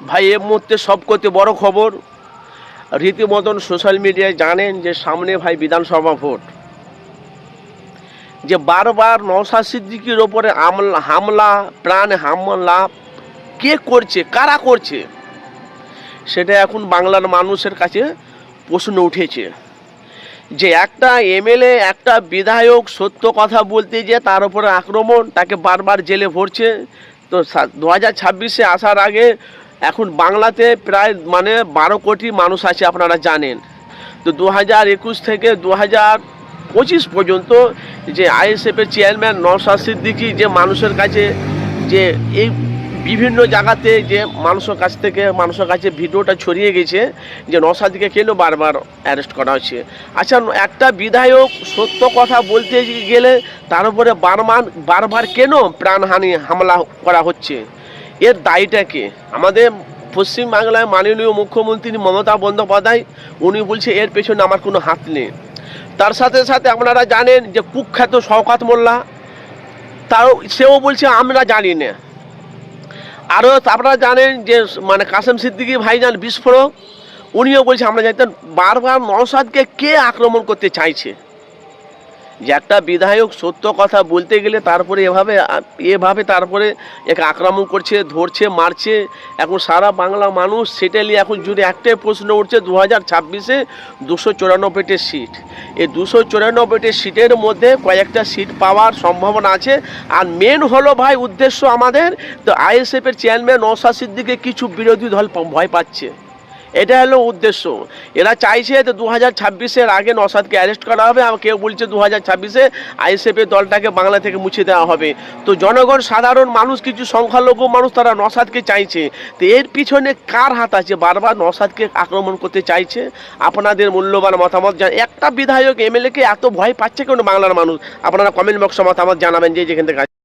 ভাই, এ মুহূর্তে সব করতে বড় খবর। রীতিমতন সোশ্যাল মিডিয়ায় জানেন যে, সামনে ভাই বিধানসভা ভোট। যে বারবার নওশাদ সিদ্দিকির ওপরে হামলা, প্রাণ হামলা, কে করছে, কারা করছে, সেটা এখন বাংলার মানুষের কাছে প্রশ্ন উঠেছে। যে একটা এমএলএ, একটা বিধায়ক সত্য কথা বলতে যে তার উপরে আক্রমণ, তাকে বারবার জেলে ভরছে, তো দু হাজার ছাব্বিশে আসার আগে এখন বাংলাতে প্রায় মানে বারো কোটি মানুষ আছে আপনারা জানেন। তো দু হাজার একুশ থেকে দু হাজার পঁচিশ পর্যন্ত যে আইএসএফের চেয়ারম্যান নওশাদ সিদ্দিকি যে মানুষের কাছে যে এই বিভিন্ন জায়গাতে যে মানুষের কাছ থেকে মানুষের কাছে ভিডিওটা ছড়িয়ে গেছে যে নসাদিকে কেন বারবার অ্যারেস্ট করা হচ্ছে আচ্ছা একটা বিধায়ক সত্য কথা বলতে গেলে তার উপরে বারবার বারবার কেন প্রাণহানি হামলা করা হচ্ছে? এর দায়ীটা কে? আমাদের পশ্চিমবাংলায় মাননীয় মুখ্যমন্ত্রী মমতা বন্দ্যোপাধ্যায়, উনি বলছে এর পেছনে আমার কোনো হাত নেই। তার সাথে সাথে আপনারা জানেন যে কুখ্যাত শওকাত মোল্লা, তাও সেও বলছে আমরা জানি না। আরও আপনারা জানেন যে মানে কাসেম সিদ্দিকী ভাইজান বিস্ফোরক, উনিও বলছে আমরা জানতেন বারবার নওশাদকে কে আক্রমণ করতে চাইছে? যে একটা বিধায়ক সত্য কথা বলতে গেলে তারপরে এভাবে এভাবে তারপরে একে আক্রমণ করছে, ধরছে, মারছে। এখন সারা বাংলা মানুষ সেটা নিয়ে এখন জুড়ে একটাই প্রশ্ন উঠছে দু হাজার ছাব্বিশে দুশো চুরানব্বইটের সিট। এই দুশো চুরানব্বইটের সিটের মধ্যে কয়েকটা সিট পাওয়ার সম্ভাবনা আছে। আর মেন হলো ভাই উদ্দেশ্য আমাদের, তো আইএসএফের চেয়ারম্যান নওশাদ সিদ্দিকে কিছু বিরোধী দল ভয় পাচ্ছে। এটা হলো উদ্দেশ্য। এরা চাইছে যে দু হাজার ছাব্বিশের আগে নসাদকে অ্যারেস্ট করা হবে। আর কেউ বলছে দু হাজার ছাব্বিশে আইএসএফের দলটাকে বাংলা থেকে মুছে দেওয়া হবে। তো জনগণ, সাধারণ মানুষ, কিছু সংখ্যালঘু মানুষ তারা নসাদকে চাইছে। তো এর পিছনে কার হাত আছে? বারবার নসাদকে আক্রমণ করতে চাইছে? আপনাদের মূল্যবান মতামত জান একটা বিধায়ক এমএলএকে এত ভয় পাচ্ছে কেন বাংলার মানুষ? আপনারা কমেন্ট বক্সে মতামত জানাবেন যে যেখান থেকে